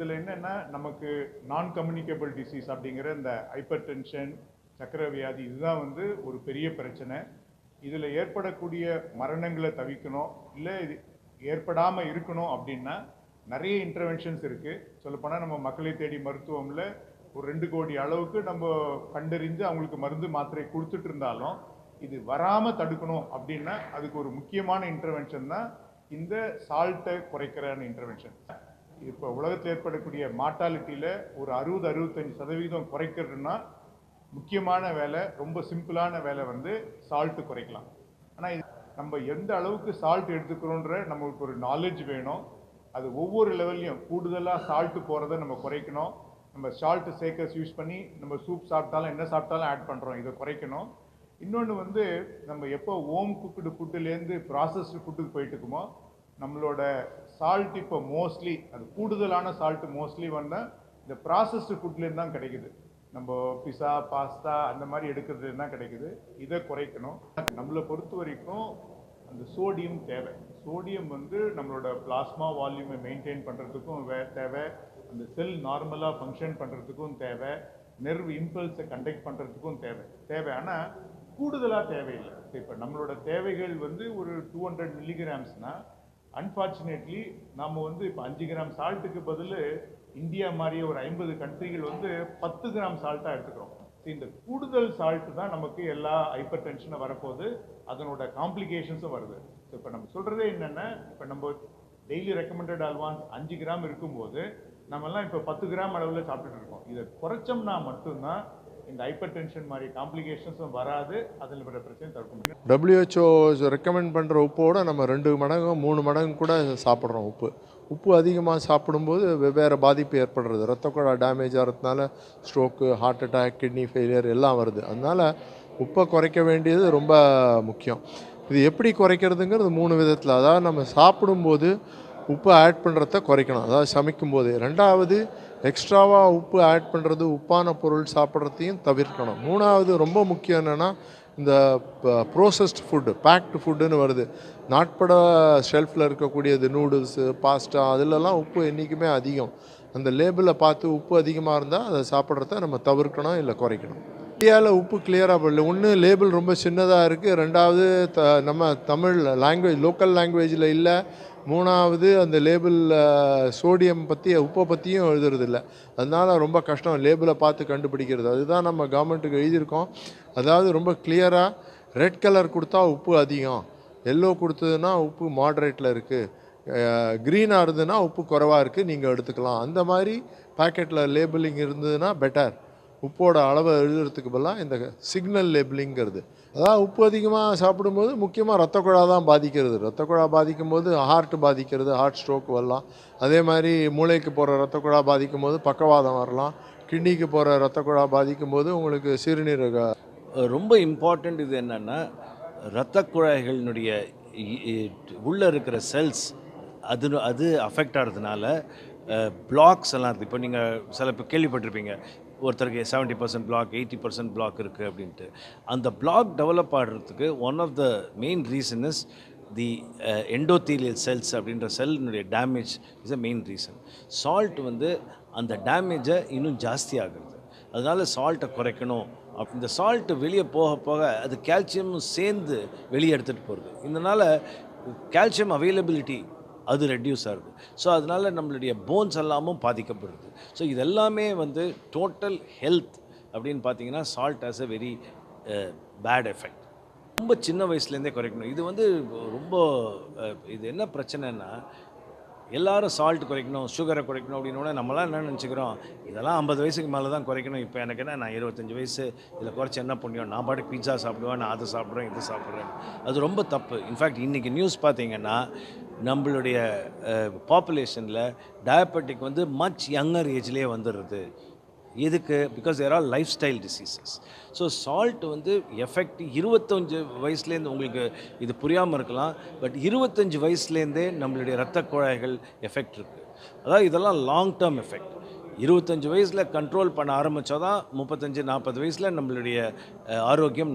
இதில் என்னென்னா நமக்கு நான் கம்யூனிகேபிள் டிசீஸ் அப்படிங்கிற இந்த ஹைப்பர் டென்ஷன் சக்கரை வியாதி இதுதான் வந்து ஒரு பெரிய பிரச்சனை. இதில் ஏற்படக்கூடிய மரணங்களை தவிக்கணும் இல்லை இது ஏற்படாமல் இருக்கணும் அப்படின்னா நிறைய இன்டர்வென்ஷன்ஸ் இருக்குது சொல்லப்போனால் நம்ம மக்களை தேடி மருத்துவமில் ஒரு ரெண்டு கோடி அளவுக்கு நம்ம கண்டறிஞ்சு அவங்களுக்கு மருந்து மாத்திரை கொடுத்துட்டு இருந்தாலும் இது வராமல் தடுக்கணும் அப்படின்னா அதுக்கு ஒரு முக்கியமான இன்டர்வென்ஷன் தான் இந்த சால்ட்டை குறைக்கிறான இன்டர்வென்ஷன் இப்போ உலகத்தில் ஏற்படக்கூடிய மார்ட்டாலிட்டியில் ஒரு அறுபது அறுபத்தஞ்சு சதவீதம் குறைக்கிறதுனா முக்கியமான வேலை ரொம்ப சிம்பிளான வேலை வந்து சால்ட்டு குறைக்கலாம். ஆனால் இது நம்ம எந்த அளவுக்கு சால்ட் எடுத்துக்கிறோன்ற நம்மளுக்கு ஒரு நாலேஜ் வேணும். அது ஒவ்வொரு லெவல்லையும் கூடுதலாக சால்ட்டு போகிறத நம்ம குறைக்கணும். நம்ம சால்ட்டு சேக்கர்ஸ் யூஸ் பண்ணி நம்ம சூப் சாப்பிட்டாலும் என்ன சாப்பிட்டாலும் ஆட் பண்ணுறோம் இதை குறைக்கணும். இன்னொன்று வந்து நம்ம எப்போ ஓம் குக்குடு ஃபுட்டுலேருந்து ப்ராசஸ்டு ஃபுட்டுக்கு போயிட்டுக்குமோ நம்மளோட சால்ட் இப்போ மோஸ்ட்லி அது கூடுதலான சால்ட் மோஸ்ட்லி வந்து இந்த ப்ராசஸ்டு ஃபுட்லேருந்து தான் கிடைக்குது. நம்ம பிஸா பாஸ்தா அந்த மாதிரி எடுக்கிறது தான் கிடைக்குது. இதை குறைக்கணும். நம்மளை பொறுத்த வரைக்கும் அந்த சோடியம் தேவை. சோடியம் வந்து நம்மளோட பிளாஸ்மா வால்யூமை மெயின்டைன் பண்ணுறதுக்கும் வே தேவை. அந்த செல் நார்மலாக ஃபங்க்ஷன் பண்ணுறதுக்கும் தேவை. நெர்வ் இம்பல்ஸை கண்டக்ட் பண்ணுறதுக்கும் தேவை. தேவை. ஆனால் கூடுதலாக தேவையில்லை. இப்போ நம்மளோட தேவைகள் வந்து ஒரு டூ ஹண்ட்ரட் மில்லிகிராம்ஸ்னால் அன்ஃபார்ச்சுனேட்லி நம்ம வந்து இப்போ அஞ்சு கிராம் சால்ட்டுக்கு பதில் இந்தியா மாதிரியே ஒரு ஐம்பது கண்ட்ரிகள் வந்து பத்து கிராம் சால்ட்டாக எடுத்துக்கிறோம். இந்த கூடுதல் சால்ட்டு தான் நமக்கு எல்லா ஹைப்பர் டென்ஷனும் வரப்போகுது. அதனோட காம்ப்ளிகேஷன்ஸும் வருது. ஸோ இப்போ நம்ம சொல்கிறதே என்னென்னா இப்போ நம்ம டெய்லி ரெக்கமெண்டட் அல்வான்ஸ் அஞ்சு கிராம் இருக்கும்போது நம்மெல்லாம் இப்போ பத்து கிராம் அளவில் சாப்பிட்டுட்டு இருக்கோம். இதை குறைச்சோம்னா மட்டும்தான் இந்த ஹைப்பர் டென்ஷன் மாதிரி காம்ப்ளிகேஷன்ஸும் வராது. அதில் வர பிரச்சனை தடுக்க முடியும். டபிள்யூஹெச்ஓ ரெக்கமெண்ட் பண்ணுற உப்போடு நம்ம ரெண்டு மடங்கு மூணு மடங்கு கூட சாப்பிட்றோம் உப்பு. உப்பு அதிகமாக சாப்பிடும்போது வெவ்வேறு பாதிப்பு ஏற்படுறது. ரத்த குழா டேமேஜ் ஆகிறதுனால stroke heart attack kidney failure எல்லாம் வருது. அதனால் உப்பை குறைக்க வேண்டியது ரொம்ப முக்கியம். இது எப்படி குறைக்கிறதுங்கிறது மூணு விதத்தில். அதாவது நம்ம சாப்பிடும்போது உப்பு ஆட் பண்ணுறத குறைக்கணும். அதாவது சமைக்கும்போது. ரெண்டாவது எக்ஸ்ட்ராவாக உப்பு ஆட் பண்ணுறது உப்பான பொருள் சாப்பிட்றதையும் தவிர்க்கணும். மூணாவது ரொம்ப முக்கியம் என்னென்னா இந்த ப்ரோசஸ்ட் ஃபுட்டு பேக்டு ஃபுட்டுன்னு வருது. நாட்பட ஷெல்ஃபில் இருக்கக்கூடியது நூடுல்ஸு பாஸ்டா அதிலெல்லாம் உப்பு என்றைக்குமே அதிகம். அந்த லேபிளை பார்த்து உப்பு அதிகமாக இருந்தால் அதை சாப்பிட்றத நம்ம தவிர்க்கணும் இல்லை குறைக்கணும். இந்தியாவில் உப்பு கிளியராக பண்ணல ஒன்று லேபிள் ரொம்ப சின்னதாக இருக்குது ரெண்டாவது த நம்ம தமிழ் லாங்குவேஜ் லோக்கல் லாங்குவேஜில் இல்லை. மூணாவது அந்த லேபிளில் சோடியம் பற்றி உப்பை பற்றியும் எழுதுறதில்ல. அதனால ரொம்ப கஷ்டம். லேபிளை பார்த்து கண்டுபிடிக்கிறது. அதுதான் நம்ம கவர்மெண்ட்டுக்கு எழுதியிருக்கோம். அதாவது ரொம்ப கிளியராக ரெட் கலர் கொடுத்தா உப்பு அதிகம். எல்லோ கொடுத்ததுன்னா உப்பு மாட்ரேட்டில் இருக்குது க்ரீனாக இருந்ததுன்னா உப்பு குறைவாக இருக்குது நீங்கள் எடுத்துக்கலாம். அந்த மாதிரி பாக்கெட்டில் லேபிளிங் இருந்ததுன்னா பெட்டர் உப்போட அளவை எழுதுறதுக்கு பதிலாக இந்த சிக்னல் லேபிளிங்கிறது அதாவது உப்பு அதிகமாக சாப்பிடும்போது முக்கியமாக ரத்த குழா தான் பாதிக்கிறது. ரத்த குழா பாதிக்கும் போது ஹார்ட் பாதிக்கிறது ஹார்ட் ஸ்ட்ரோக் வரலாம். அதே மாதிரி மூளைக்கு போகிற ரத்த குழா பாதிக்கும் போது பக்கவாதம் வரலாம். கிட்னிக்கு போகிற ரத்த குழா பாதிக்கும் போது உங்களுக்கு சிறுநீரக ரொம்ப இம்பார்ட்டண்ட் இது என்னென்னா இரத்த குழாய்களினுடைய உள்ளே இருக்கிற செல்ஸ் அது அது அஃபெக்ட் ஆகிறதுனால பிளாக்ஸ் எல்லாம் இருக்குது இப்போ நீங்கள் சில இப்போ கேள்விப்பட்டிருப்பீங்க ஒருத்தருக்கு seventy percent block eighty percent block இருக்குது அப்படின்ட்டு. அந்த பிளாக் டெவலப் ஆடுறதுக்கு one of the main reason is the endothelial cells அப்படின்ற செல்லினுடைய damage is a main reason salt வந்து அந்த டேமேஜை இன்னும் ஜாஸ்தி ஆகுது அதனால் சால்ட்டை குறைக்கணும். அப் இந்த சால்ட்டு வெளியே போக போக அது கால்சியமும் சேர்ந்து வெளியே எடுத்துகிட்டு போகிறது இதனால் கால்சியம் அவைலபிலிட்டி அது ரெடியூஸ் ஆகுது. ஸோ அதனால் நம்மளுடைய போன்ஸ் எல்லாமும் பாதிக்கப்படுது. ஸோ இதெல்லாமே வந்து டோட்டல் ஹெல்த் அப்படின்னு பார்த்தீங்கன்னா salt has a very bad effect ரொம்ப சின்ன வயசுலேருந்தே குறைக்கணும் இது வந்து ரொம்ப uh, இது என்ன பிரச்சனைன்னா எல்லாரும் சால்ட் குறைக்கணும் சுகரை குறைக்கணும் அப்படின்னு நம்மளாம் என்ன நினச்சிக்கிறோம்? இதெல்லாம் ஐம்பது வயசுக்கு மேலே தான் குறைக்கணும். இப்போ எனக்கு என்ன நான் இருபத்தஞ்சி வயசு இதில் குறைச்சி என்ன புண்ணியம்? நான் பாட்டுக்கு பீட்சா சாப்பிடுவேன் நான் அதை சாப்பிட்றேன் இது சாப்பிட்றேன். அது ரொம்ப தப்பு. இன்ஃபேக்ட் இன்றைக்கி நியூஸ் பார்த்தீங்கன்னா நம்மளுடைய பாப்புலேஷனில் டயபெட்டிக் வந்து மச் யங்கர் ஏஜ்லேயே வந்துடுறது. எதுக்கு? Because there are lifestyle diseases so salt வந்து எஃபெக்ட் இருபத்தஞ்சு வயசுலேருந்து உங்களுக்கு இது புரியாமல் இருக்கலாம். பட் இருபத்தஞ்சு வயசுலேருந்தே நம்மளுடைய ரத்த குழாய்கள் எஃபெக்ட் இருக்குது அதாவது இதெல்லாம் லாங் டேர்ம் எஃபெக்ட் இருபத்தஞ்சு வயசில் கண்ட்ரோல் பண்ண ஆரம்பித்தா தான் முப்பத்தஞ்சு நாற்பது வயசில் நம்மளுடைய ஆரோக்கியம்